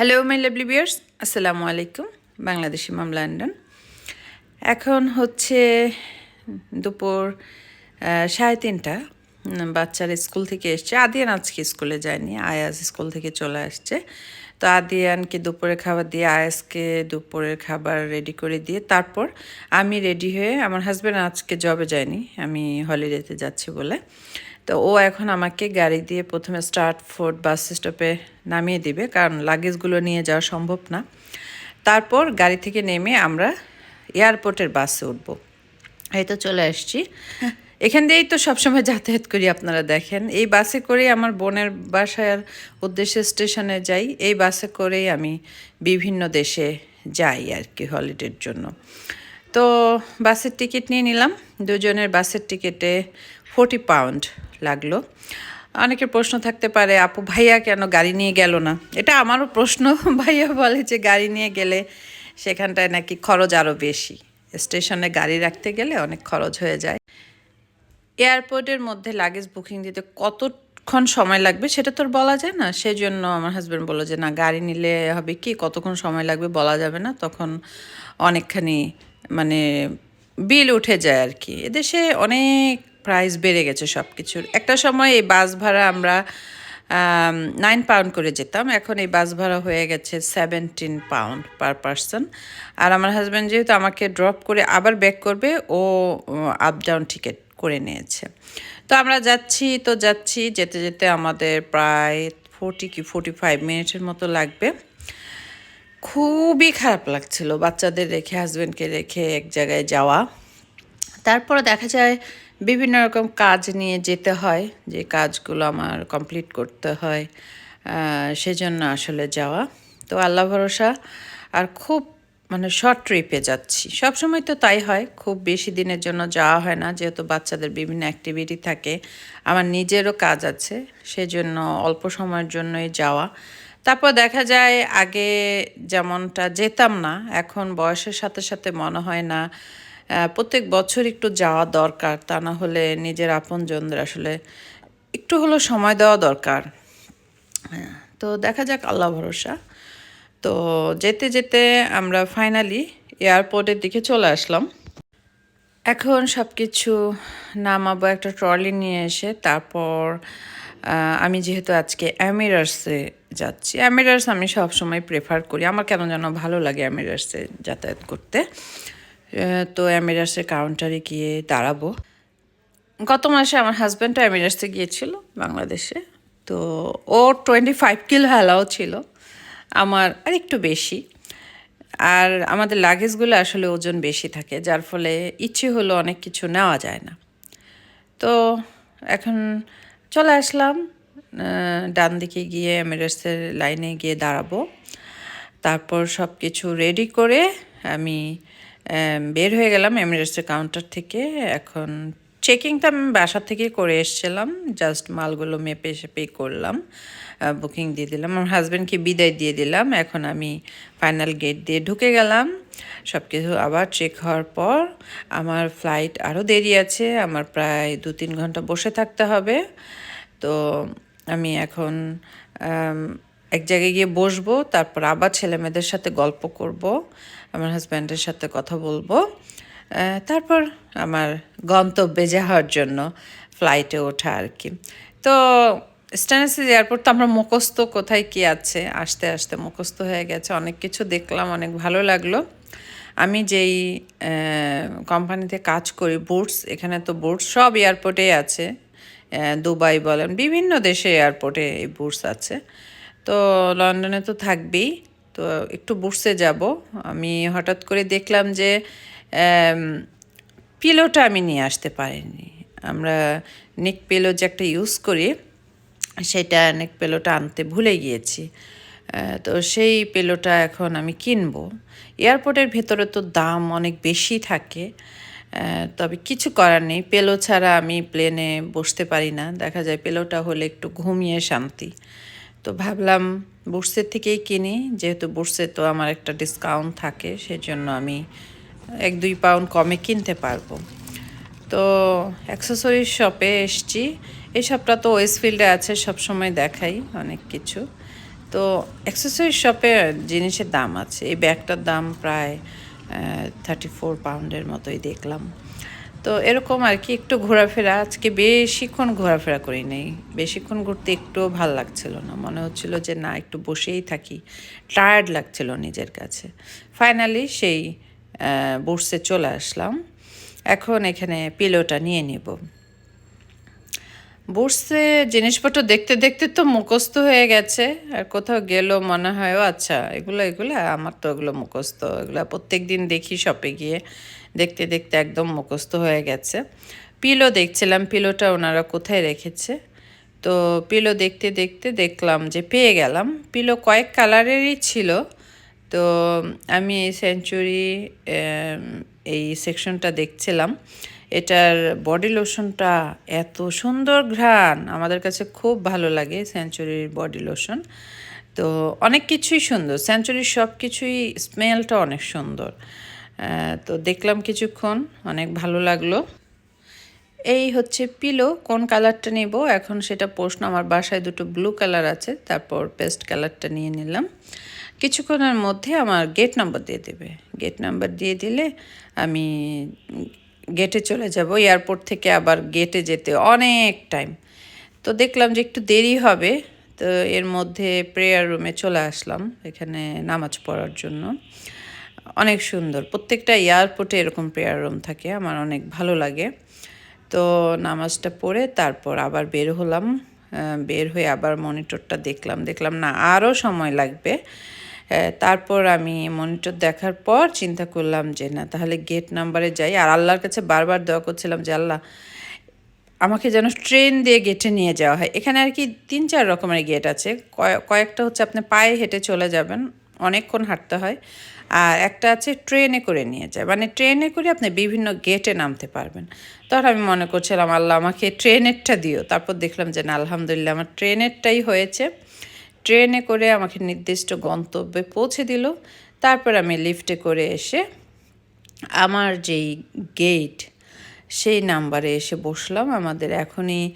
Hello my lovely বিয়ার্স আসসালামু আলাইকুম বাংলাদেশি মাম London এখন হচ্ছে দুপুর সাড়ে তিনটা। বাচ্চারা স্কুল থেকে এসছে। আদিয়ান আজকে স্কুলে যায়নি আয়াস স্কুল থেকে চলে আসছে। তো আদিয়ানকে দুপুরে খাবার দিয়ে আয়াসকে দুপুরের খাবার রেডি করে দিয়ে, তারপর আমি রেডি হয়ে, আমার হাজব্যান্ড আজকে জবে যায়নি, আমি হলিডেতে যাচ্ছি বলে। তো ও এখন আমাকে গাড়ি দিয়ে প্রথমে স্টার্ট ফোর্ড বাস স্টপে নামিয়ে দিবে কারণ লাগেজগুলো নিয়ে যাওয়া সম্ভব না। তারপর গাড়ি থেকে নেমে আমরা এয়ারপোর্টের বাসে উঠব। এই তো চলে আসছি। এখান দিয়েই তো সবসময় যাতায়াত করি আপনারা দেখেন। এই বাসে করেই আমার বোনের বাসার উদ্দেশ্যে স্টেশনে যাই। এই বাসে করেই আমি বিভিন্ন দেশে যাই আর কি হলিডের জন্য। তো বাসের টিকিট নিয়ে নিলাম। দুজনের বাসের টিকিটে ফোর্টি পাউন্ড লাগল। অনেকের প্রশ্ন থাকতে পারে, আপু, ভাইয়া কেন গাড়ি নিয়ে গেল না? এটা আমারও প্রশ্ন। ভাইয়া বলে যে, গাড়ি নিয়ে গেলে সেখানটায় নাকি খরচ আরও বেশি। স্টেশনে গাড়ি রাখতে গেলে অনেক খরচ হয়ে যায়। এয়ারপোর্টের মধ্যে লাগেজ বুকিং দিতে কতক্ষণ সময় লাগবে সেটা তো আর বলা যায় না। সেই জন্য আমার হাজব্যান্ড বলল যে, না, গাড়ি নিলে হবে কি? কতক্ষণ সময় লাগবে বলা যাবে না। তখন অনেকখানি মানে বিল উঠে যায় আর কি। এদেশে অনেক প্রাইস বেড়ে গেছে সব কিছুর একটা সময় এই বাস ভাড়া আমরা নাইন পাউন্ড করে যেতাম, এখন এই বাস ভাড়া হয়ে গেছে সেভেন্টিন পাউন্ড পার পারসন আর আমার হাজব্যান্ড যেহেতু আমাকে ড্রপ করে আবার ব্যাক করবে, ও আপ ডাউন টিকিট করে নিয়েছে। তো আমরা যাচ্ছি, তো যাচ্ছি, যেতে যেতে আমাদের প্রায় ফোর্টি কি ফোর্টি ফাইভ মিনিটের মতো লাগবে। খুবই খারাপ লাগছিল বাচ্চাদের রেখে হাজব্যান্ডকে রেখে এক জায়গায় যাওয়া। তারপরে দেখা যায় বিভিন্ন রকম কাজ নিয়ে যেতে হয়, যে কাজগুলো আমার কমপ্লিট করতে হয় সেজন্য আসলে যাওয়া। তো আল্লাহ ভরসা, আর খুব মানে শর্ট ট্রিপে যাচ্ছি। সবসময় তো তাই হয়, খুব বেশি দিনের জন্য যাওয়া হয় না, যেহেতু বাচ্চাদের বিভিন্ন অ্যাক্টিভিটি থাকে, আমার নিজেরও কাজ আছে, সেজন্য অল্প সময়ের জন্যই যাওয়া। তারপর দেখা যায়, আগে যেমনটা যেতাম না, এখন বয়সের সাথে সাথে মনে হয় না প্রত্যেক বছর একটু যাওয়া দরকার তা না হলে নিজের আপনজনদের আসলে একটু হলেও সময় দেওয়া দরকার। হ্যাঁ, তো দেখা যাক আল্লাহ ভরসা। তো যেতে যেতে আমরা ফাইনালি এয়ারপোর্টের দিকে চলে আসলাম। এখন সব কিছু নামাবো একটা ট্রলি নিয়ে এসে তারপর আমি যেহেতু আজকে অ্যামিরার্সে যাচ্ছি অ্যামিরার্স আমি সবসময় প্রেফার করি। আমার কেন যেন ভালো লাগে অ্যামিরার্সে যাতায়াত করতে। তো অ্যামিরার্সের কাউন্টারে গিয়ে দাঁড়াবো। গত মাসে আমার হাজব্যান্ডও এমিরেটসে গিয়েছিল বাংলাদেশে। তো ও টোয়েন্টি ফাইভ কিলো হেলাও ছিল আমার আর একটু বেশি। আর আমাদের লাগেজগুলো আসলে ওজন বেশি থাকে যার ফলে ইচ্ছে হলো অনেক কিছু নেওয়া যায় না। তো এখন চলে আসলাম ডান দিকে গিয়ে এমিরেটসের লাইনে গিয়ে দাঁড়াবো। তারপর সব কিছু রেডি করে আম, বের হয়ে গেলাম এমিরেটসের কাউন্টার থেকে। এখন চেকিংটা আমি বাসা থেকে করে এসেছিলাম। জাস্ট মালগুলো মেপে পে করলাম বুকিং দিয়ে দিলাম। আমার হাজব্যান্ডকে বিদায় দিয়ে দিলাম। এখন আমি ফাইনাল গেট দিয়ে ঢুকে গেলাম। সব কিছু আবার চেক হওয়ার পর আমার ফ্লাইট আরও দেরি আছে। আমার প্রায় দু তিন ঘণ্টা বসে থাকতে হবে। তো আমি এখন এক জায়গায় গিয়ে বসবো, তারপর আবার ছেলে মেয়েদের সাথে গল্প করব, আমার হাজব্যান্ডের সাথে কথা বলব। তারপর আমার গন্তব্যে যাওয়ার জন্য ফ্লাইটে ওঠা আর কি। তো স্ট্যানাসিস এয়ারপোর্ট তো আমরা মুখস্থ কোথায় কি আছে? আসতে আসতে মুখস্থ হয়ে গেছে, অনেক কিছু দেখলাম, অনেক ভালো লাগল। আমি যেই কোম্পানিতে কাজ করি বুটস এখানে তো বুটস সব এয়ারপোর্টেই আছে। দুবাই বলেন, বিভিন্ন দেশে এয়ারপোর্টে এই বুটস আছে। তো লন্ডনে তো থাকবেই, তো একটু বুটসে যাব। আমি হঠাৎ করে দেখলাম যে পিলোটা আমি নিয়ে আসতে পারিনি। আমরা নিক পেল যে একটা ইউজ করি, সেটা নেক পেলোটা আনতে ভুলে গিয়েছি। তো সেই পেলোটা এখন আমি কিনবো। এয়ারপোর্টের ভেতরে তো দাম অনেক বেশি থাকে। তবে কিছু করার নেই। পেল ছাড়া আমি প্লেনে বসতে পারি না। দেখা যায় পেলোটা হলে একটু ঘুমিয়ে শান্তি। তো ভাবলাম বুটসের থেকেই কিনি, যেহেতু বুটসে তো আমার একটা ডিসকাউন্ট থাকে, সেজন্য আমি এক দুই পাউন্ড কমে কিনতে পারব। তো অ্যাক্সেসরিজ শপে এসছি। এই শপটা তো ওয়েস্টফিল্ডে আছে সব সময় দেখাই অনেক কিছু। তো অ্যাক্সেসরি শপে জিনিসের দাম আছে। এই ব্যাগটার দাম প্রায় থার্টি ফোর পাউন্ডের মতোই দেখলাম। তো এরকম আর কি একটু ঘোরাফেরা। আজকে বেশিক্ষণ ঘোরাফেরা করি নেই বেশিক্ষণ ঘুরতে একটুও ভালো লাগছিল না। মনে হচ্ছিল যে না, একটু বসেই থাকি। টায়ার্ড লাগছিল নিজের কাছে। ফাইনালি সেই বুটসে চলে আসলাম। এখন এখানে পিলোটা নিয়ে নিব। বুটসে জিনিসপত্র দেখতে দেখতে তো মুখস্থ হয়ে গেছে। আর কোথাও গেলেও মনে হয়, ও আচ্ছা এগুলো এগুলো, আমার তো এগুলো মুখস্থ। এগুলো প্রত্যেক দিন দেখি শপে গিয়ে। দেখতে দেখতে একদম মুখস্থ হয়ে গেছে। পিলো দেখছিলাম, পিলোটা ওনারা কোথায় রেখেছে? তো পিলো দেখতে দেখতে দেখলাম যে পেয়ে গেলাম। পিলো কয়েক কালারেরই ছিল। তো আমি এই সেঞ্চুরি এই সেকশনটা দেখছিলাম। এটার বডি লোশনটা এত সুন্দর ঘ্রাণ। আমাদের কাছে খুব ভালো লাগে সেঞ্চুরির বডি লোশন তো অনেক কিছুই সুন্দর। সেঞ্চুরির সব কিছুই স্মেলটা অনেক সুন্দর। তো দেখলাম কিছুক্ষণ, অনেক ভালো লাগল। এই হচ্ছে পিলো, কোন কালারটা নিব? এখন সেটা প্রশ্ন, আমার বাসায় দুটো ব্লু কালার আছে, তারপর পেস্ট কালারটা নিয়ে নিলাম। কিছুক্ষণের মধ্যে আমার গেট নাম্বার দিয়ে দেবে। গেট নাম্বার দিয়ে দিলে আমি গেটে চলে যাব এয়ারপোর্ট থেকে আবার গেটে যেতে অনেক টাইম তো দেখলাম যে একটু দেরি হবে, তো এর মধ্যে প্রেয়ার রুমে চলে আসলাম, এখানে নামাজ পড়ার জন্য। অনেক সুন্দর। প্রত্যেকটা এয়ারপোর্টে এরকম প্রেয়ার রুম থাকে, আমার অনেক ভালো লাগে। তো নামাজটা পড়ে তারপর আবার বের হলাম বের হয়ে আবার মনিটরটা দেখলাম। দেখলাম, না আরও সময় লাগবে। তারপর আমি মনিটর দেখার পর চিন্তা করলাম যে, না, তাহলে গেট নাম্বারে যাই। আর আল্লাহর কাছে বারবার দেওয়া করছিলাম যে, আল্লাহ, আমাকে যেন ট্রেন দিয়ে গেটে নিয়ে যাওয়া হয়। এখানে আর কি তিন, চার রকমের গেট আছে। কয়েকটা হচ্ছে আপনি পায়ে হেঁটে চলে যাবেন, অনেকক্ষণ হাঁটতে হয়। আর একটা আছে ট্রেনে করে নিয়ে যায়। মানে ট্রেনে করে আপনি বিভিন্ন গেটে নামতে পারবেন। তখন আমি মনে করছিলাম, আল্লাহ আমাকে ট্রেনেরটা দিও। তারপর দেখলাম যে না, আলহামদুলিল্লাহ আমার ট্রেনেরটাই হয়েছে। ট্রেনে করে আমাকে নির্দিষ্ট গন্তব্যে পৌঁছে দিল। তারপর আমি লিফটে করে এসে আমার যেই গেট সেই নাম্বারে এসে বসলাম। আমাদের এখনই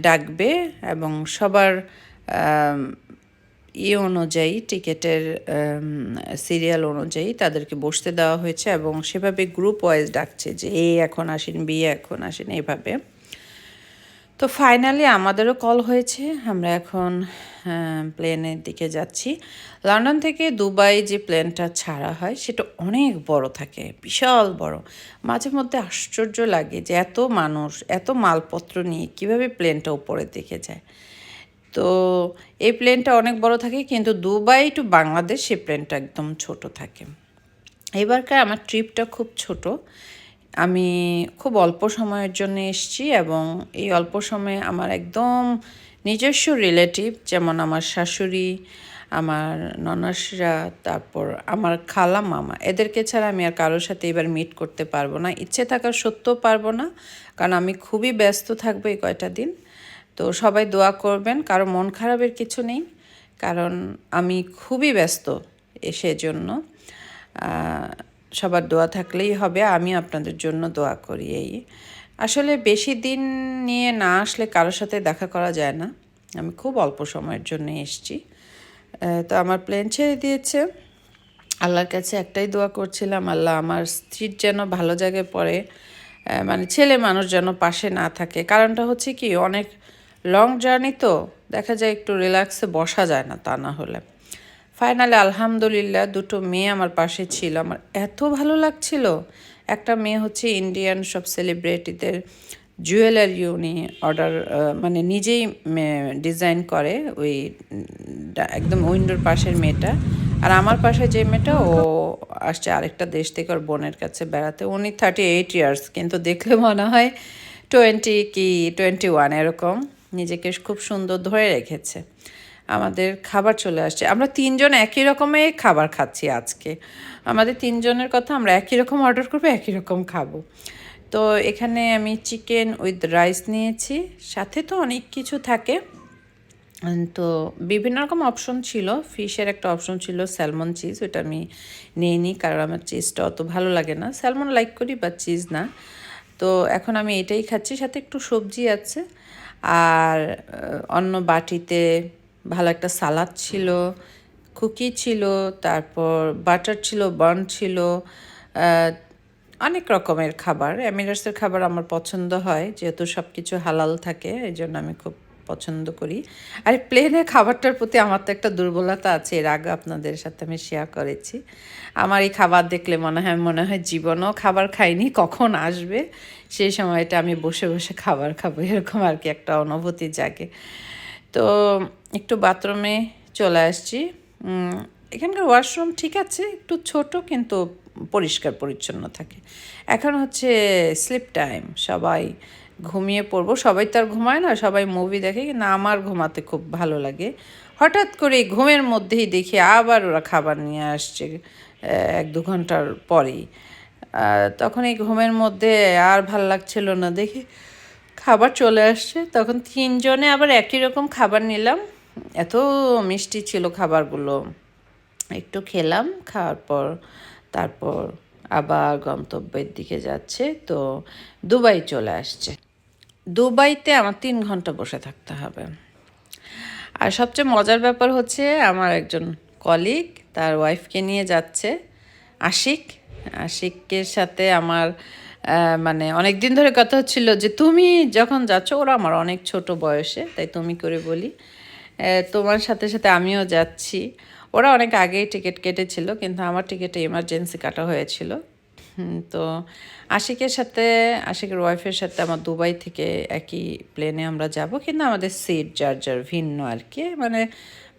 ডাকবে এবং সবার ইয়ে অনুযায়ী টিকেটের সিরিয়াল অনুযায়ী তাদেরকে বসতে দেওয়া হয়েছে এবং সেভাবে গ্রুপ ওয়াইজ ডাকছে যে এ এখন আসেন, বি এখন আসেন এভাবে। তো ফাইনালি আমাদেরও কল হয়েছে, আমরা এখন প্লেনের দিকে যাচ্ছি। লন্ডন থেকে দুবাই যে প্লেনটা ছাড়া হয়, সেটা অনেক বড় থাকে, বিশাল বড়। মাঝে মধ্যে আশ্চর্য লাগে যে এত মানুষ, এত মালপত্র নিয়ে কীভাবে প্লেনটা উপরের দিকে যায়। তো এই প্লেনটা অনেক বড় থাকে, কিন্তু দুবাই টু বাংলাদেশ সেই প্লেনটা একদম ছোট থাকে। এবারকার আমার ট্রিপটা খুব ছোট। আমি খুব অল্প সময়ের জন্য এসছি এবং এই অল্প সময়ে আমার একদম নিজস্ব রিলেটিভ যেমন আমার শাশুড়ি, আমার ননাসরা, তারপর আমার খালা মামা, এদেরকে ছাড়া আমি আর কারোর সাথে এবার মিট করতে পারব না। ইচ্ছে থাকার সত্ত্বেও পারব না, কারণ আমি খুবই ব্যস্ত থাকব এই কয়টা দিন। তো সবাই দোয়া করবেন, কারও মন খারাপের কিছু নেই, কারণ আমি খুবই ব্যস্ত এসে জন্য সবার দোয়া থাকলেই হবে আমি আপনাদের জন্য দোয়া করি এই। আসলে বেশি দিন নিয়ে না আসলে কারোর সাথে দেখা করা যায় না, আমি খুব অল্প সময়ের জন্য এসছি। তো আমার প্লেন ছেড়ে দিয়েছে, আল্লাহর কাছে একটাই দোয়া করছিলাম, আল্লাহ আমার স্ত্রীর যেন ভালো জায়গায় পড়ে মানে ছেলে মানুষ যেন পাশে না থাকে। কারণটা হচ্ছে কি, অনেক লং জার্নি তো দেখা যায় একটু রিল্যাক্সে বসা যায় না তা না হলে। ফাইনালি আলহামদুলিল্লাহ, দুটো মেয়ে আমার পাশে ছিল। আমার এত ভালো লাগছিল। একটা মেয়ে হচ্ছে ইন্ডিয়ান সব সেলিব্রিটিদের জুয়েলারি উনি অর্ডার মানে নিজেই ডিজাইন করে। ওই একদম উইন্ডোর পাশের মেয়েটা। আর আমার পাশে যে মেয়েটা, ও আসছে আরেকটা দেশ থেকে ওর বোনের কাছে বেড়াতে। উনি থার্টি এইট ইয়ার্স কিন্তু দেখলে মনে হয় টোয়েন্টি কি টোয়েন্টি ওয়ান এরকম। নিজেকে খুব সুন্দর ধরে রেখেছে। আমাদের খাবার চলে আসছে। আমরা তিনজন একই রকমের খাবার খাচ্ছি আজকে। আমাদের তিনজনের কথা আমরা একই রকম অর্ডার করব, একই রকম খাব। তো এখানে আমি চিকেন উইথ রাইস নিয়েছি। সাথে তো অনেক কিছু থাকে। তো বিভিন্ন রকম অপশন ছিল। ফিশের একটা অপশন ছিল স্যালমন চিজ ওটা আমি নিয়ে নিই কারণ আমার চিজটা অত ভালো লাগে না। স্যালমন লাইক করি বা চিজ না। তো এখন আমি এটাই খাচ্ছি, সাথে একটু সবজি আছে। আর অন্য বাটিতে ভালো একটা সালাদ ছিল, কুকি ছিল, তারপর বাটার ছিল বার্ন ছিল অনেক রকমের খাবার। অ্যামিরাসের খাবার আমার পছন্দ হয়, যেহেতু সব কিছু হালাল থাকে এই জন্য আমি খুব পছন্দ করি। আর প্লেনের খাবারটার প্রতি আমার তো একটা দুর্বলতা আছে, এর আগে আপনাদের সাথে আমি শেয়ার করেছি। আমার এই খাবার দেখলে মনে হয় মনে হয় জীবনও খাবার খাইনি, কখন আসবে? সেই সময়টা আমি বসে বসে খাবার খাব, এরকম আর কি একটা অনুভূতি জাগে। তো একটু বাথরুমে চলে আসছি। এখানকার ওয়াশরুম ঠিক আছে, একটু ছোট কিন্তু পরিষ্কার, পরিচ্ছন্ন থাকে। এখন হচ্ছে স্লিপ টাইম, সবাই ঘুমিয়ে পড়ব। সবাই তো আর ঘুমায় না, সবাই মুভি দেখে কিন্তু আমার ঘুমাতে খুব ভালো লাগে। হঠাৎ করে ঘুমের মধ্যেই দেখি আবার ওরা খাবার নিয়ে আসছে এক দু ঘণ্টার পরেই। তখন এই ঘুমের মধ্যে আর ভালো লাগছিল না, দেখি খাবার চলে আসছে। তখন তিনজনে আবার একই রকম খাবার নিলাম। এত মিষ্টি ছিল খাবারগুলো। একটু খেলাম, খাওয়ার পর তারপর আবার গন্তব্যের দিকে যাচ্ছে, তো দুবাই চলে আসছে। দুবাইতে আমার তিন ঘণ্টা বসে থাকতে হবে। আর সবচেয়ে মজার ব্যাপার হচ্ছে আমার একজন কলিগ, তার ওয়াইফকে নিয়ে যাচ্ছে, আশিক। আশিকের সাথে আমার মানে অনেক দিন ধরে কথা হচ্ছিল যে, তুমি যখন যাচ্ছ, ওরা আমার অনেক ছোট বয়সে, তাই তুমি করে বলি। তোমার সাথে সাথে আমিও যাচ্ছি। ওরা অনেক আগেই টিকিট কেটেছিল, কিন্তু আমার টিকিটে এমার্জেন্সি কাটা হয়েছিল। তো আশিকের সাথে, আশিকের ওয়াইফের সাথে আমার দুবাই থেকে একই প্লেনে আমরা যাব, কিন্তু আমাদের সিট যার যার ভিন্ন আর কি। মানে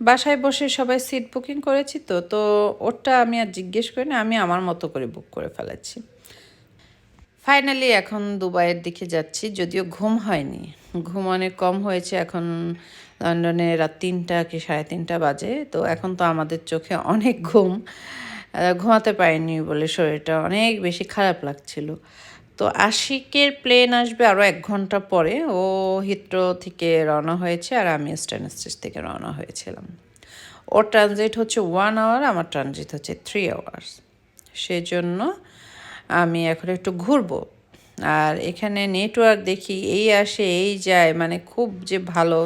বাসায় বসে সবাই সিট বুকিং করেছি তো তো ওটা আমি আর জিজ্ঞেস করি না, আমি আমার মতো করে বুক করে ফেলেছি। ফাইনালি এখন দুবাইয়ের দিকে যাচ্ছি, যদিও ঘুম হয়নি। ঘুম অনেক কম হয়েছে, এখন লন্ডনে রাত তিনটা কি সাড়ে তিনটা বাজে, তো এখন তো আমাদের চোখে অনেক ঘুম। ঘুমাতে পারিনি বলে শরীরটা অনেক বেশি খারাপ লাগছিল। তো আশিকের প্লেন আসবে আরও এক ঘণ্টা পরে। ও হিত্রো থেকে রওনা হয়েছে আর আমি স্ট্যানস্টেজ থেকে রওনা হয়েছিলাম। ওর ট্রানজিট হচ্ছে ওয়ান আওয়ার আমার ট্রানজিট হচ্ছে থ্রি আওয়ার্স সেজন্য আমি এখন একটু ঘুরবো। আর এখানে নেটওয়ার্ক দেখি, এই আসে, এই যায় মানে খুব যে ভালো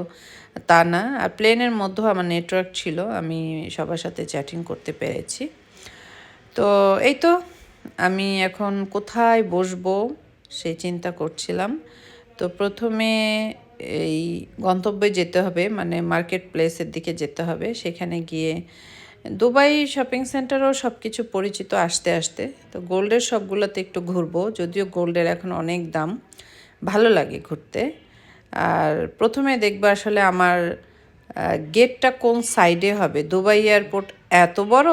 তা না। আর প্লেনের মধ্যেও আমার নেটওয়ার্ক ছিল, আমি সবার সাথে চ্যাটিং করতে পেরেছি। তো এই তো, আমি এখন কোথায় বসবো সেই চিন্তা করছিলাম। তো প্রথমে এই গন্তব্যে যেতে হবে মানে মার্কেট প্লেসের দিকে যেতে হবে। সেখানে গিয়ে দুবাই শপিং সেন্টারও সব কিছু পরিচিত আসতে আসতে, তো গোল্ডের সবগুলোতে একটু ঘুরবো। যদিও গোল্ডের এখন অনেক দাম, ভালো লাগে ঘুরতে। আর প্রথমে দেখব আসলে আমার গেটটা কোন সাইডে হবে। দুবাই এয়ারপোর্ট এত বড়?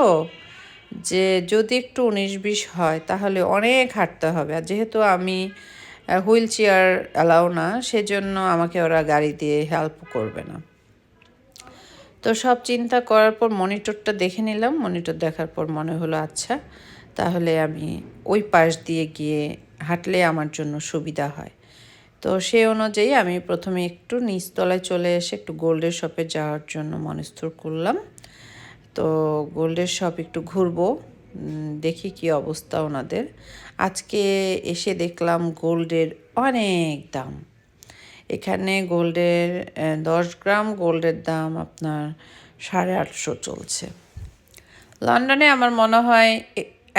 যে যদি একটু উনিশ বিশ হয়, তাহলে অনেক হাঁটতে হবে। আর যেহেতু আমি হুইল চেয়ার অ্যালাউ না, সেজন্য আমাকে ওরা গাড়ি দিয়ে হেল্প করবে না। তো সব চিন্তা করার পর মনিটরটা দেখে নিলাম। মনিটর দেখার পর মনে হলো আচ্ছা তাহলে আমি ওই পাশ দিয়ে গিয়ে হাঁটলে আমার জন্য সুবিধা হয়। তো সে অনুযায়ী আমি প্রথমে একটু নিচতলায় চলে এসে একটু গোল্ডের শপে যাওয়ার জন্য মনস্থির করলাম। তো গোল্ডের শপ একটু ঘুরবো দেখি কি অবস্থা ওনাদের। আজকে এসে দেখলাম গোল্ডের অনেক দাম। এখানে গোল্ডের দশ গ্রাম গোল্ডের দাম আপনার সাড়ে আটশো চলছে। লন্ডনে আমার মনে হয়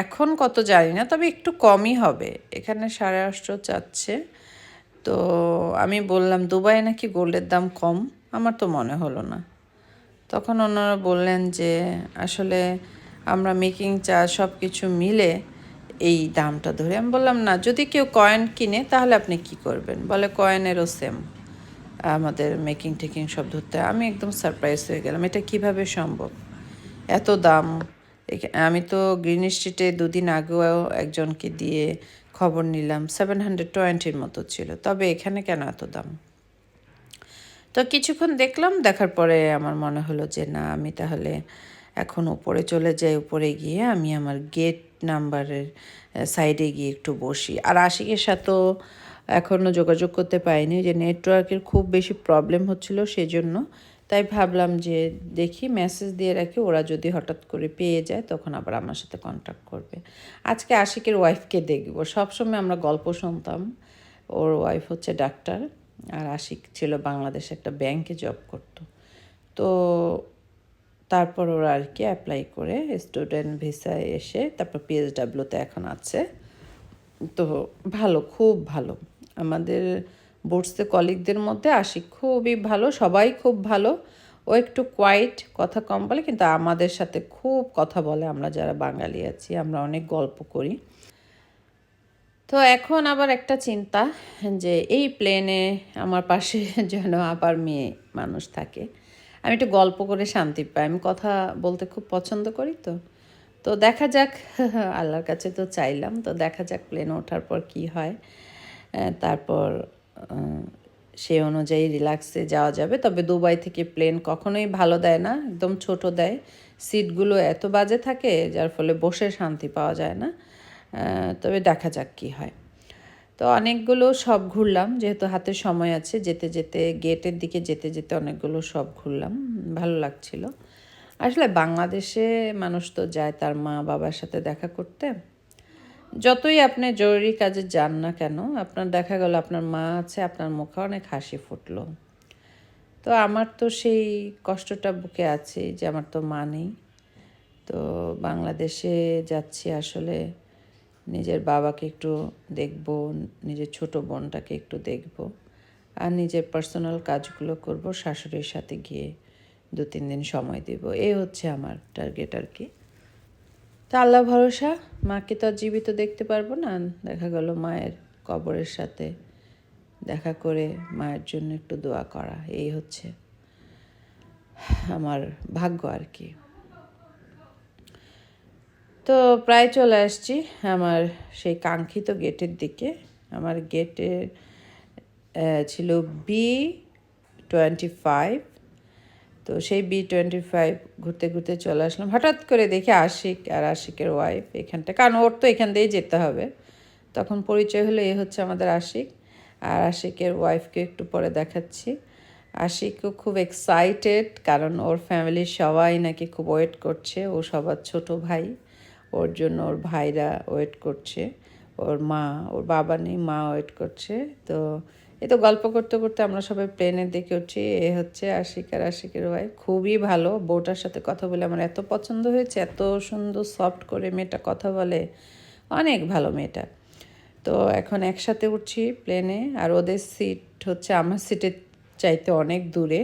এখন কত জানি না, তবে একটু কমই হবে। এখানে সাড়ে আটশো চাচ্ছে। তো আমি বললাম দুবাই নাকি গোল্ডের দাম কম? আমার তো মনে হলো না। তখন ওনারা বললেন যে, আসলে আমরা মেকিং চার্জ সব কিছু মিলে এই দামটা ধরে। আমি বললাম, না, যদি কেউ কয়েন কিনে তাহলে আপনি কি করবেন? বলে, কয়েনেরও সেম আমাদের মেকিং টেকিং সব ধরতে। আমি একদম সারপ্রাইজ হয়ে গেলাম, এটা কীভাবে সম্ভব? এত দাম? আমি তো গ্রিন স্ট্রিটে দুদিন আগেও একজনকে দিয়ে খবর নিলাম সেভেন হান্ড্রেড টোয়েন্টির মতো ছিল। তবে এখানে কেন এত দাম? তো কিছুক্ষণ দেখলাম, দেখার পরে আমার মনে হলো যে, না, আমি তাহলে এখন উপরে চলে যাই। উপরে গিয়ে আমি আমার গেট নাম্বারের সাইডে গিয়ে একটু বসি। আর আশিকের সাথেও এখনও যোগাযোগ করতে পারিনি। যে নেটওয়ার্কের খুব বেশি প্রবলেম হচ্ছিল সেজন্য। তাই ভাবলাম যে, দেখি মেসেজ দিয়ে রাখি। ওরা যদি হঠাৎ করে পেয়ে যায়, তখন আবার আমার সাথে কন্ট্যাক্ট করবে। আজকে আশিকের ওয়াইফকে দেখব। সবসময় আমরা গল্প শুনতাম। ওর ওয়াইফ হচ্ছে ডাক্তার আর আশিক ছিল বাংলাদেশে একটা ব্যাংকে জব করতো। তো তারপর ওরা আর কি অ্যাপ্লাই করে স্টুডেন্ট ভিসায় এসে তারপর পিএসডাব্লিউতে এখন আছে। তো ভালো, খুব ভালো। আমাদের বোর্ডসে কলিগদের মধ্যে আশিক খুবই ভালো, সবাই খুব ভালো। ও একটু কোয়াইট কথা কম বলে, কিন্তু আমাদের সাথে খুব কথা বলে। আমরা যারা বাঙালি আছি, আমরা অনেক গল্প করি। তো এখন আবার একটা চিন্তা যে এই প্লেনে আমার পাশে যেন আবার মেয়ে মানুষ থাকে। আমি একটু গল্প করে শান্তি পাই। আমি কথা বলতে খুব পছন্দ করি তো। তো দেখা যাক, আল্লাহর কাছে তো চাইলাম। তো দেখা যাক প্লেনে ওঠার পর কি হয়। তারপর সে অনুযায়ী রিল্যাক্সে যাওয়া যাবে। তবে দুবাই থেকে প্লেন কখনোই ভালো দেয় না, একদম ছোট দেয়। সিটগুলো এত বাজে থাকে, যার ফলে বসে শান্তি পাওয়া যায় না। তবে দেখা যাক কি হয়। তো অনেকগুলো সব ঘুরলাম, যেহেতু হাতে সময় আছে, যেতে যেতে, গেটের দিকে যেতে যেতে অনেকগুলো সব ঘুরলাম, ভালো লাগছিল। আসলে বাংলাদেশে মানুষ তো যায় তার মা বাবার সাথে দেখা করতে। যতই আপনি জরুরি কাজে যান না কেন, আপনার দেখা গেল আপনার মা আছে, আপনার মুখে অনেক হাসি ফুটলো। তো আমার তো সেই কষ্টটা বুকে আছে যে আমার তো মা নেই। তো বাংলাদেশে যাচ্ছি আসলে নিজের বাবাকে একটু দেখব, নিজের ছোট বোনটাকে একটু দেখব আর নিজের পার্সোনাল কাজগুলো করব, শাশুড়ির সাথে গিয়ে দু, তিন দিন সময় দেব। এই হচ্ছে আমার টার্গেট আর কি। তা আল্লাহ ভরসা, মাকে তো আর জীবিত দেখতে পারব না। দেখা গেল মায়ের কবরের সাথে দেখা করে মায়ের জন্য একটু দোয়া করা। এই হচ্ছে আমার ভাগ্য আর কি। তো প্রায় চলে আসছি আমার সেই কাঙ্ক্ষিত গেটের দিকে। আমার গেটে ছিল বি টোয়েন্টি ফাইভ। তো সেই বি টোয়েন্টি ফাইভ ঘুরতে ঘুরতে চলে আসলাম। হঠাৎ করে দেখি আশিক আর আশিকের ওয়াইফ এখানটা। কারণ ওর তো এখান দিয়েই যেতে হবে। তখন পরিচয় হলো, এ হচ্ছে আমাদের আশিক। আর আশিকের ওয়াইফকে একটু পরে দেখাচ্ছি। আশিকও খুব এক্সাইটেড কারণ ওর ফ্যামিলির সবাই নাকি খুব ওয়েট করছে। ও সবার ছোট ভাই। ওর জন্য ওর ভাইরা ওয়েট করছে। ওর মা, ওর বাবা নেই, মা ওয়েট করছে। তো এ তো গল্প করতে করতে আমরা সবাই প্লেনের দিকে উঠছি। এ হচ্ছে আশিক আর আশিকের ভাই। খুবই ভালো। বউটার সাথে কথা বলে আমার এত পছন্দ হয়েছে, এত সুন্দর সফট করে মেয়েটা কথা বলে। অনেক ভালো মেয়েটা। তো এখন একসাথে উঠছি প্লেনে। আর ওদের সিট হচ্ছে আমার সিটের চাইতে অনেক দূরে।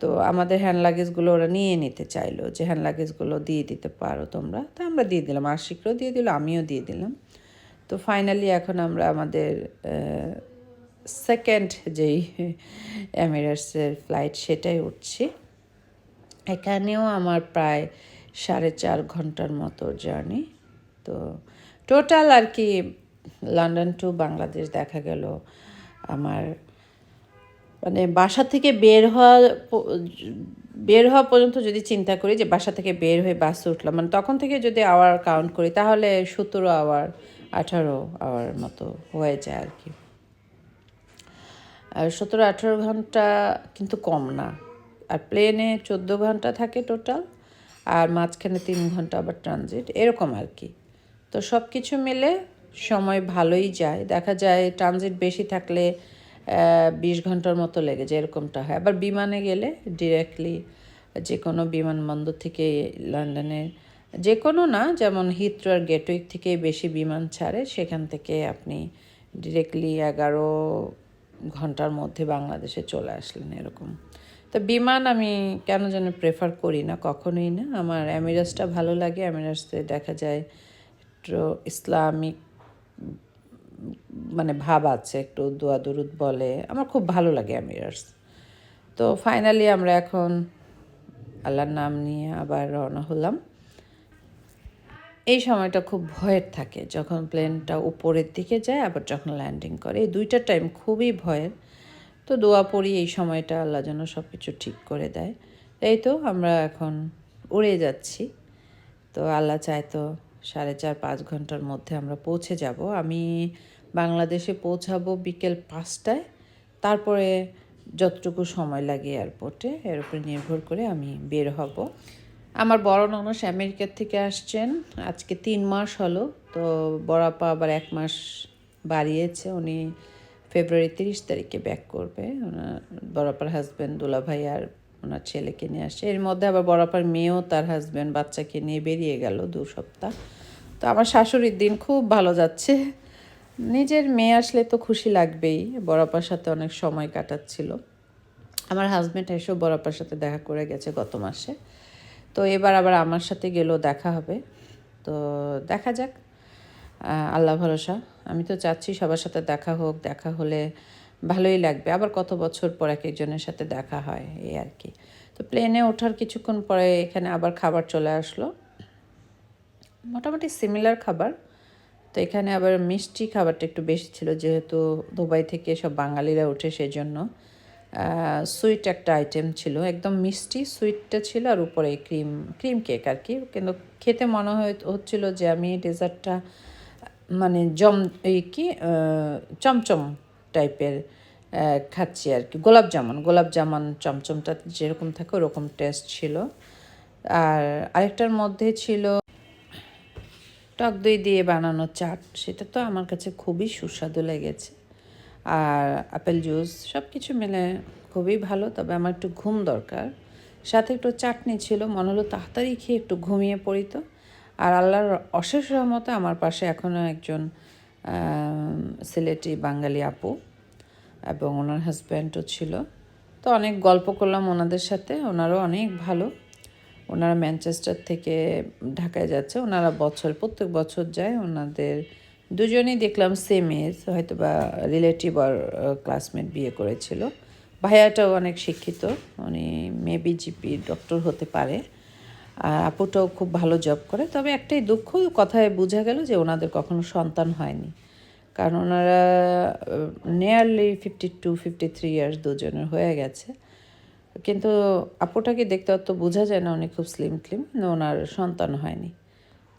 তো আমাদের হ্যান্ড লাগেজগুলো ওরা নিয়ে নিতে চাইলো যে হ্যান্ড লাগেজগুলো দিয়ে দিতে পারো তোমরা। তো আমরা দিয়ে দিলাম। আশিকরাও দিয়ে দিল, আমিও দিয়ে দিলাম। তো ফাইনালি এখন আমরা আমাদের সেকেন্ড যেই এমিরেটসের ফ্লাইট সেটাই উঠছি। এখানেও আমার প্রায় সাড়ে চার ঘণ্টার মতো জার্নি তো টোটাল আর কি লন্ডন টু বাংলাদেশ দেখা গেল আমার মানে বাসা থেকে বের হওয়া বের হওয়া পর্যন্ত যদি চিন্তা করি যে বাসা থেকে বের হয়ে বাসে উঠলাম মানে তখন থেকে যদি আওয়ার কাউন্ট করি, তাহলে সতেরো আওয়ার আঠারো আওয়ার মতো হয়ে যায় আর কি। আর সতেরো আঠারো ঘণ্টা কিন্তু কম না। আর প্লেনে চোদ্দ ঘণ্টা থাকে টোটাল আর মাঝখানে তিন ঘণ্টা আবার ট্রানজিট এরকম আর কি। তো সব কিছু মিলে সময় ভালোই যায়। দেখা যায় ট্রানজিট বেশি থাকলে বিশ ঘণ্টার মতো লেগে যায়, এরকমটা হয়। আবার বিমানে গেলে ডিরেক্টলি যে কোনো বিমানবন্দর থেকে লন্ডনের যে কোনো না, যেমন হিথ্রো আর গেটউইক থেকে বেশি বিমান ছাড়ে, সেখান থেকে আপনি ডিরেক্টলি এগারো ঘণ্টার মধ্যে বাংলাদেশে চলে আসলেন এরকম। তো বিমান আমি কেন যেন প্রেফার করি না, কখনোই না। আমার অ্যামিরাসটা ভালো লাগে। অ্যামিরাসে দেখা যায় একটু ইসলামিক মানে ভাব আছে, একটু দোয়া দরুদ বলে। আমার খুব ভালো লাগে অ্যামিরাস তো ফাইনালি আমরা এখন আল্লাহর নাম নিয়ে আবার রওনা হলাম। এই সময়টা খুব ভয়ের থাকে, যখন প্লেনটা উপরের দিকে যায়, আবার যখন ল্যান্ডিং করে। এই দুইটা টাইম খুবই ভয়ের। তো দোয়া পড়ি এই সময়টা আল্লাহ যেন সব কিছু ঠিক করে দেয়। এই তো আমরা এখন উড়ে যাচ্ছি। তো আল্লাহ চায় তো সাড়ে চার পাঁচ ঘণ্টার মধ্যে আমরা পৌঁছে যাব। আমি বাংলাদেশে পৌঁছাবো বিকেল পাঁচটায়। তারপরে যতটুকু সময় লাগে এয়ারপোর্টে, এর উপরে নির্ভর করে আমি বের হব। আমার বড় ননস আমেরিকার থেকে আসছেন। আজকে তিন মাস হলো, তো বড়াপা আবার এক মাস বাড়িয়েছে। উনি ফেব্রুয়ারি তিরিশ তারিখে ব্যাক করবে। ওনার বড়াপার হাজব্যান্ড দুলাভাই আর ওনার ছেলেকে নিয়ে আসছে। এর মধ্যে আবার বড়াপার মেয়েও তার হাজব্যান্ড বাচ্চাকে নিয়ে বেরিয়ে গেল দু সপ্তাহ। তো আমার শাশুড়ির দিন খুব ভালো যাচ্ছে। নিজের মেয়ে আসলে তো খুশি লাগবেই। বড়াপার সাথে অনেক সময় কাটাচ্ছিল। আমার হাজব্যান্ড এসেও বড়াপার সাথে দেখা করে গেছে গত মাসে। তো এবার আবার আমার সাথে গেলেও দেখা হবে। তো দেখা যাক। আল্লাহ ভরসা। আমি তো চাচ্ছি সবার সাথে দেখা হোক, দেখা হলে ভালোই লাগবে। আবার কত বছর পর এক একজনের সাথে দেখা হয়, এই আর কি। তো প্লেনে ওঠার কিছুক্ষণ পরে এখানে আবার খাবার চলে আসলো। মোটামুটি সিমিলার খাবার। তো এখানে আবার মিষ্টি খাবারটা একটু বেশি ছিল, যেহেতু দুবাই থেকে সব বাঙালিরা ওঠে সেজন্য। সুইট একটা আইটেম ছিল, একদম মিষ্টি সুইটটা ছিল আর উপরে ক্রিম ক্রিম কেক আর কি। কিন্তু খেতে মনে হচ্ছিল যে আমি ডেজার্টটা মানে জম, এই কি চমচম টাইপের খাচ্ছি আর কি। গোলাপ জামুন গোলাপ জামুন চমচমটা যেরকম থাকে ওরকম টেস্ট ছিল। আর আরেকটার মধ্যে ছিল টক দই দিয়ে বানানো চাট, সেটা তো আমার কাছে খুবই সুস্বাদু লেগেছে। আর আপেল জুস সব কিছু মিলে খুবই ভালো, তবে আমার একটু ঘুম দরকার। সাথে একটু চাটনি ছিল, মনে হলো তাড়াতাড়ি খেয়ে একটু ঘুমিয়ে পড়ি তো। আর আল্লাহর অশেষ রহমতে আমার পাশে এখনও একজন সিলেটি বাঙালি আপু এবং ওনার হাজব্যান্ডও ছিল। তো অনেক গল্প করলাম ওনাদের সাথে, ওনারও অনেক ভালো। ওনারা ম্যানচেস্টার থেকে ঢাকায় যাচ্ছে। ওনারা বছর, প্রত্যেক বছর যায়। ওনাদের দুজনেই দেখলাম সেম এজ হয়তো বা রিলেটিভ আর ক্লাসমেট বিয়ে করেছিল। ভাইয়াটাও অনেক শিক্ষিত, উনি মেবি জিপি ডক্টর হতে পারে। আর আপুটাও খুব ভালো জব করে। তবে একটাই দুঃখ, কথায় বোঝা গেল যে ওনাদের কখনো সন্তান হয়নি। কারণ ওনারা nearly fifty two fifty three years দুজনের হয়ে গেছে। কিন্তু আপুটাকে দেখতে অত বোঝা যায় না, উনি খুব স্লিম ক্লিম ওনার সন্তান হয়নি।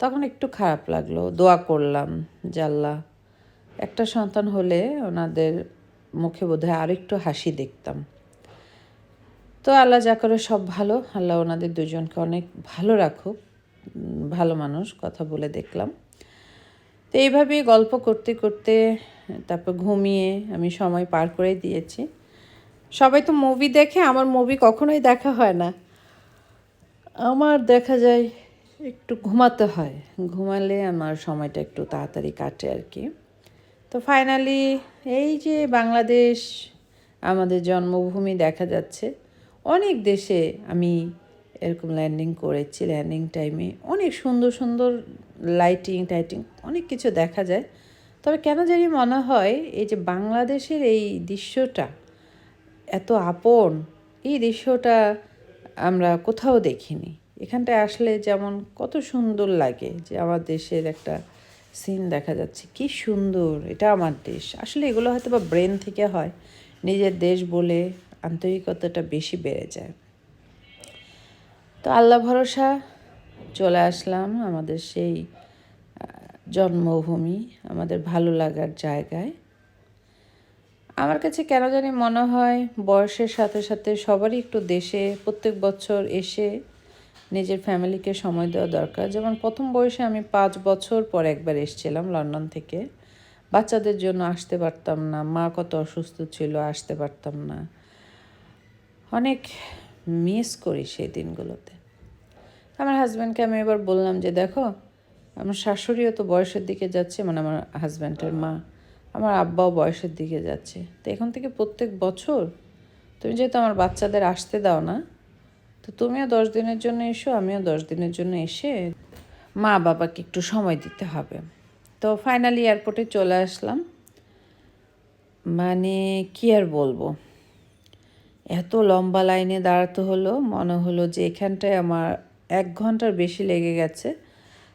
তখন একটু খারাপ লাগল, দোয়া করলাম জাল্লা একটা সন্তান হলে ওনাদের মুখে বোধহয় আরেকটু হাসি দেখতাম। তো আল্লাহ যা করে সব ভালো, আল্লাহ ওনাদের দুজনকে অনেক ভালো রাখুক ভালো মানুষ, কথা বলে দেখলাম। তো এইভাবেই গল্প করতে করতে তারপর ঘুমিয়ে আমি সময় পার করে দিয়েছি। সবাই তো মুভি দেখে, আমার মুভি কখনোই দেখা হয় না। আমার দেখা যায় একটু ঘুমাতে হয়। ঘুমালে আমার সময়টা একটু তাড়াতাড়ি কাটে আর কি। তো ফাইনালি এই যে বাংলাদেশ, আমাদের জন্মভূমি দেখা যাচ্ছে। অনেক দেশে আমি এরকম ল্যান্ডিং করেছি ল্যান্ডিং টাইমে অনেক সুন্দর সুন্দর লাইটিং টাইটিং অনেক কিছু দেখা যায়। তবে কেন জানি মনে হয় এই যে বাংলাদেশের এই দৃশ্যটা এত আপন, এই দৃশ্যটা আমরা কোথাও দেখিনি। এখানটায় আসলে যেমন কত সুন্দর লাগে যে আমার দেশের একটা সিন দেখা যাচ্ছে। কি সুন্দর, এটা আমার দেশ। আসলে এগুলো হয়তো বা ব্রেন থেকে হয়, নিজের দেশ বলে আন্তরিকতাটা বেশি বেড়ে যায়। তো আল্লাহ ভরসা, চলে আসলাম আমাদের সেই জন্মভূমি, আমাদের ভালো লাগার জায়গায়। আমার কাছে কেন জানি মনে হয় বয়সের সাথে সাথে সবারই একটু দেশে, প্রত্যেক বছর এসে নিজের ফ্যামিলিকে সময় দেওয়া দরকার। যেমন প্রথম বয়সে আমি পাঁচ বছর পর একবার এসেছিলাম লন্ডন থেকে। বাচ্চাদের জন্য আসতে পারতাম না, মা কত অসুস্থ ছিল, আসতে পারতাম না। অনেক মিস করি সেই দিনগুলোতে। আমার হাজব্যান্ডকে আমি এবার বললাম যে, দেখো, আমার শাশুড়িও তো বয়সের দিকে যাচ্ছে মানে আমার হাজব্যান্ডের মা। আমার আব্বাও বয়সের দিকে যাচ্ছে। তো এখন থেকে প্রত্যেক বছর তুমি যেহেতু আমার বাচ্চাদের আসতে দাও না, তো তুমিও দশ দিনের জন্য এসো, আমিও দশ দিনের জন্য এসে মা বাবাকে একটু সময় দিতে হবে। তো ফাইনালি এয়ারপোর্টে চলে আসলাম। মানে কি আর বলব? এত লম্বা লাইনে দাঁড়াতে হলো, মনে হলো যে এখানটায় আমার এক ঘণ্টার বেশি লেগে গেছে।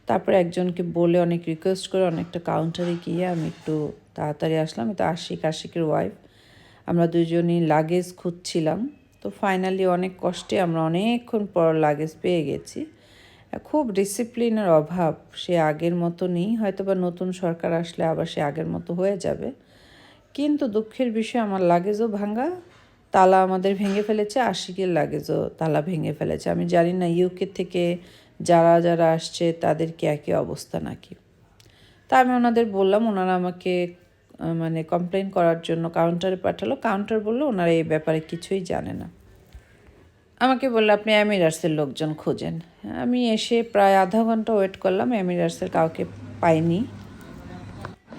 তারপরে একজনকে বলে অনেক রিকোয়েস্ট করে, অনেকটা কাউন্টারে গিয়ে আমি একটু তাড়াতাড়ি আসলাম। তো আশিক, আশিকের ওয়াইফ আমরা দুজনই লাগেজ খুঁজছিলাম। তো ফাইনালি অনেক কষ্টে আমরা অনেকক্ষণ পর লাগেজ পেয়ে গেছি। খুব ডিসিপ্লিনের অভাব। সে আগের মতো নেই হয়তো বা নতুন সরকার আসলে আবার সে আগের মতো হয়ে যাবে। কিন্তু দুঃখের বিষয়, আমার লাগেজও ভাঙা তালা আমাদের ভেঙে ফেলেছে, আশিকের লাগেজও তালা ভেঙে ফেলেছে। আমি জানি না ইউকে থেকে যারা যারা আসছে তাদের কি একই অবস্থা নাকি? তা আমি ওনাদের বললাম, ওনারা আমাকে মানে কমপ্লেন করার জন্য কাউন্টারে পাঠালো। কাউন্টার বলল, ওনারা এই ব্যাপারে কিছুই জানে না। আমাকে বলল, আপনি এমিরাটসের লোকজন খোঁজেন। আমি এসে প্রায় আধা ঘণ্টা ওয়েট করলাম এমিরাটসের কাউকে পাইনি।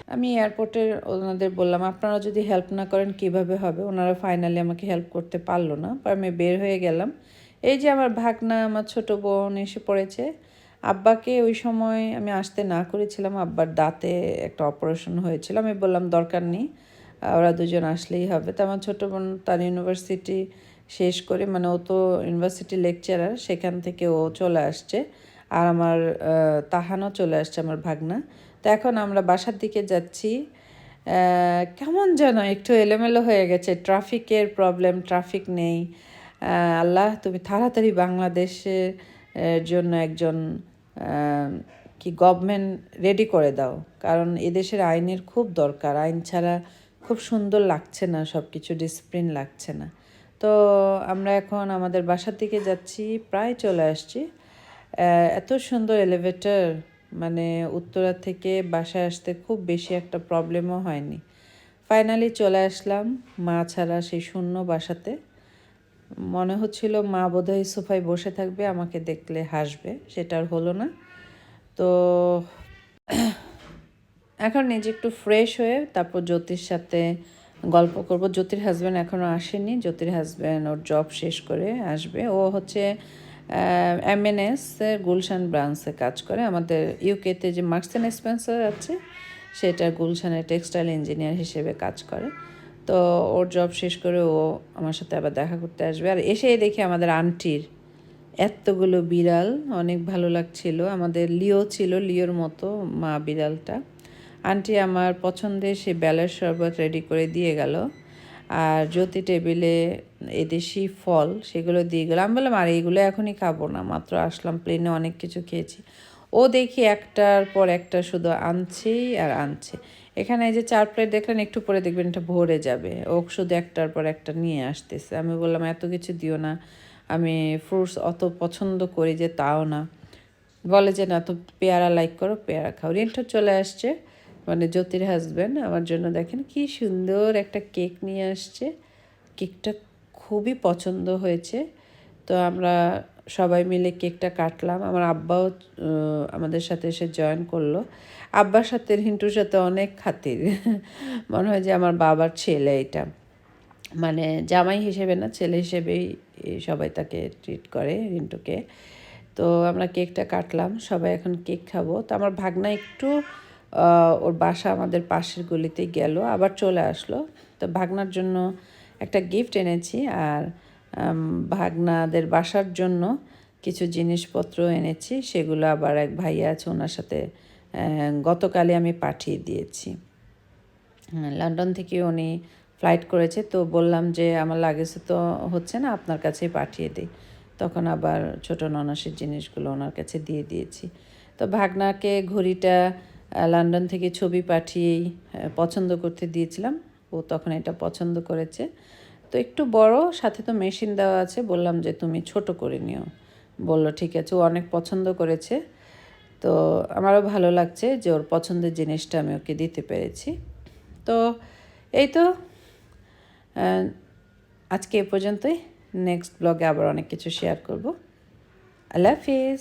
আমি এয়ারপোর্টে ওনাদের বললাম, আপনারা যদি হেল্প না করেন, কীভাবে হবে? ওনারা ফাইনালি আমাকে হেল্প করতে পারল না। পর আমি বের হয়ে গেলাম। এই যে আমার ভাগনা, আমার ছোট বোন এসে পড়েছে। আব্বাকে ওই সময় আমি আসতে না করেছিলাম, আব্বার দাঁতে একটা অপারেশন হয়েছিল। আমি বললাম, দরকার নেই ওরা দুজন আসলেই হবে। তো আমার ছোটো বোন তার ইউনিভার্সিটি শেষ করে মানে ও তো ইউনিভার্সিটি লেকচারার, সেখান থেকে ও চলে আসছে। আর আমার তাহানও চলে আসছে, আমার ভাগনা। তো এখন আমরা বাসার দিকে যাচ্ছি। কেমন যেন একটু এলোমেলো হয়ে গেছে। ট্রাফিকের প্রবলেম, ট্রাফিক নেই। আল্লাহ, তুমি তাড়াতাড়ি বাংলাদেশের জন্য একজন কি গভর্নমেন্ট রেডি করে দাও। কারণ এদেশের আইনের খুব দরকার। আইন ছাড়া খুব সুন্দর লাগছে না সব কিছু ডিসিপ্লিন লাগছে না। তো আমরা এখন আমাদের বাসার দিকে যাচ্ছি, প্রায় চলে আসছি। এত সুন্দর এলিভেটর মানে উত্তরা থেকে বাসায় আসতে খুব বেশি একটা প্রবলেমও হয়নি। ফাইনালি চলে আসলাম, মা ছাড়া সেই শূন্য বাসাতে। মনে হচ্ছিল, মা বোধহয় সোফায় বসে থাকবে, আমাকে দেখলে হাসবে। সেটা আর হলো না। তো এখন নিজে একটু ফ্রেশ হয়ে তারপর জ্যোতির সাথে গল্প করব। জ্যোতির হাজব্যান্ড এখনও আসেনি। জ্যোতির হাজব্যান্ড ওর জব শেষ করে আসবে। ও হচ্ছে এমএনএস গুলশান ব্রাঞ্চে কাজ করে। আমাদের ইউকেতে যে মার্কস অ্যান্ড স্পেন্সার আছে, সেটা গুলশানের টেক্সটাইল ইঞ্জিনিয়ার হিসেবে কাজ করে। তো ওর জব শেষ করে ও আমার সাথে আবার দেখা করতে আসবে। আর এসেই দেখি আমাদের আন্টির এতগুলো বিড়াল, অনেক ভালো লাগছিল। আমাদের লিও ছিল, লিওর মতো মা বিড়ালটা। আন্টি আমার পছন্দের সে বেলার শরবত রেডি করে দিয়ে গেল। আর জ্যোতি টেবিলে এদেশি ফল সেগুলো দিয়ে গেলো। আমি বললাম, আর এইগুলো এখনই খাব না, মাত্র আসলাম প্লেনে অনেক কিছু খেয়েছি। ও দেখি একটার পর একটা শুধু আনছেই আর আনছে। এখানে এই যে চার প্লেট দেখলেন, একটু পরে দেখবেন এটা ভরে যাবে। ও শুধু একটার পর একটা নিয়ে আসতেছে। আমি বললাম, এত কিছু দিও না। আমি ফ্রুটস অত পছন্দ করি যে তাও না। বলে যে, না, তো পেয়ারা লাইক করো, পেয়ারা খাও। রেন্টও চলে আসছে। মানে জ্যোতির হাজব্যান্ড আমার জন্য দেখেন, কি সুন্দর একটা কেক নিয়ে আসছে। কেকটা খুবই পছন্দ হয়েছে। তো আমরা সবাই মিলে কেকটা কাটলাম। আমার আব্বাও আমাদের সাথে এসে জয়েন করল। আব্বার সাথে রিন্টুর সাথে অনেক খাতির। মনে হয় যে আমার বাবার ছেলে এটা। মানে জামাই হিসেবে না, ছেলে হিসেবেই সবাই তাকে ট্রিট করে রিন্টুকে তো আমরা কেকটা কাটলাম, সবাই এখন কেক খাব। তো আমার ভাগনা একটু ওর বাসা আমাদের পাশের গলিতেই গেল, আবার চলে আসলো। তো ভাগনার জন্য একটা গিফট এনেছি, আর ভাগনাদের বাসার জন্য কিছু জিনিসপত্র এনেছি, সেগুলো আবার এক ভাইয়া আছে, ওনার সাথে গতকালে আমি পাঠিয়ে দিয়েছি। লন্ডন থেকে উনি ফ্লাইট করেছে, তো বললাম যে আমার লাগেজ তো হচ্ছে না, আপনার কাছেই পাঠিয়ে দিই। তখন আবার ছোট ননাসের জিনিসগুলো ওনার কাছে দিয়ে দিয়েছি। তো ভাগনাকে ঘড়িটা লন্ডন থেকে ছবি পাঠিয়েই পছন্দ করতে দিয়েছিলাম। ও তখন এটা পছন্দ করেছে। তো একটু বড়, সাথে তো মেশিন দেওয়া আছে, বললাম যে তুমি ছোট করে নিও। বলল, ঠিক আছে। ও অনেক পছন্দ করেছে। তো আমারও ভালো লাগছে যে ওর পছন্দের জিনিসটা আমি ওকে দিতে পেরেছি। তো এই তো আজকে এ পর্যন্তই। নেক্সট ব্লগে আবার অনেক কিছু শেয়ার করব। আল্লাহ হাফিজ।